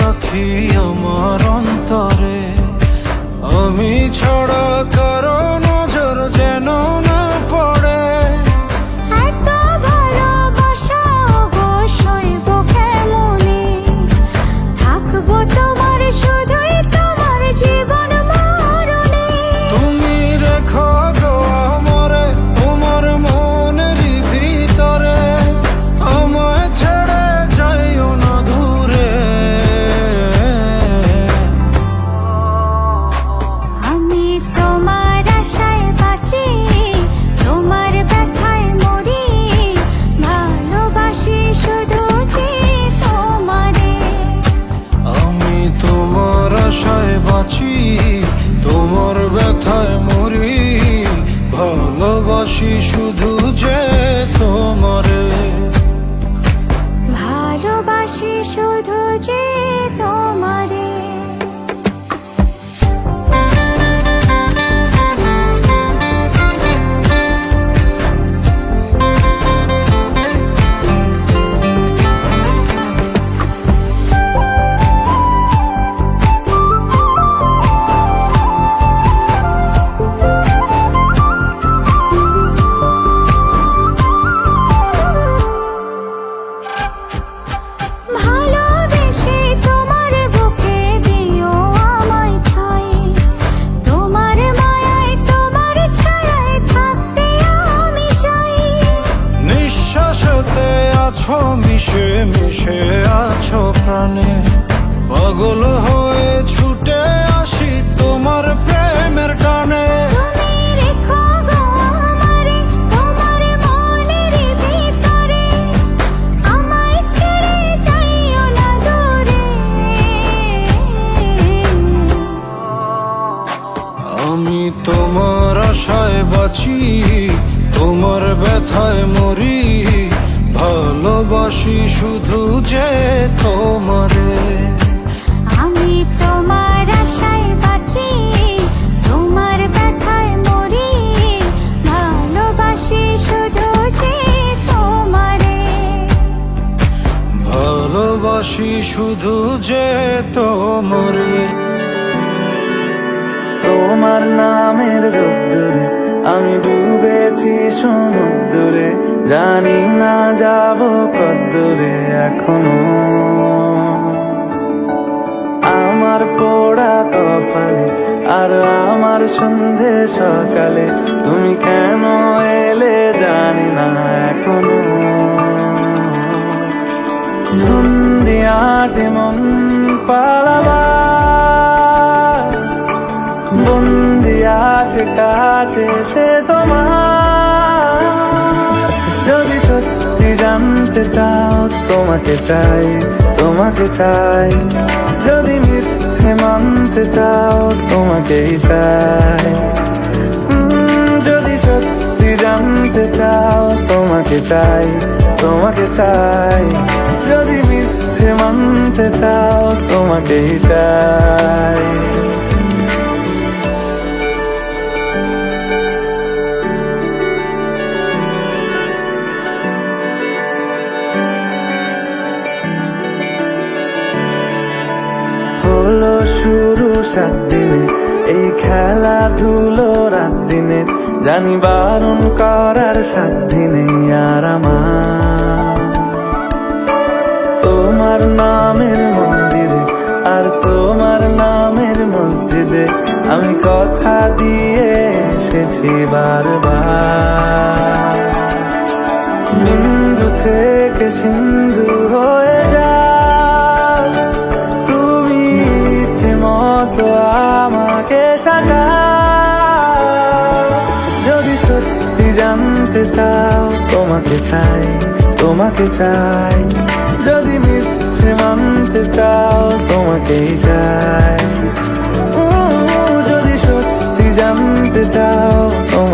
রাখি আমার অন্তরে। আমি ছড়া কারও নজর যেন না পাগল হয়ে ছুটে আসি তোমার প্রেমের টানে। আমি তোমার আশায় বাঁচি তোমার ব্যথায় মরি। ভালোবাসি শুধু যে তোমারে। ভালোবাসি শুধু যে তোমারে তোমার নামের রোদ্দুরে আমি ডুবেছি সমুদ্রে। জানি না যাব কদ্দুরে এখনও। আমার পোড়া কপালে আর আমার সন্ধে সকালে তুমি কেন এলে জানি না এখনও। ধুন্দিয়াটে মন পালাবার বন্দি আছে, কাছে সে তোমার। যদি সত্যি জানতে চাও, তোমাকে চাই তোমাকে চাই। যদি মিথ্যে মানতে চাও, তোমাকেই চাই। যদি সত্যি জানতে চাও, তোমাকে চাই তোমাকে চাই। যদি মিথ্যে মানতে চাও, তোমাকেই চাই। হলো শুরু সাত দিনে, এই খেলাধুলো রাত দিনে। জানি বারণ করার সাত দিনে আর আমার কথা দিয়ে এসেছি বারবার। বিন্দু থেকে সিন্ধু হয়ে যাও তুমি ইচ্ছে মতো আমাকে সাজাও যদি সত্যি জানতে চাও, তোমাকে চাই তোমাকে চাই। যদি মিথ্যে মানতে চাও, তোমাকেই চাই।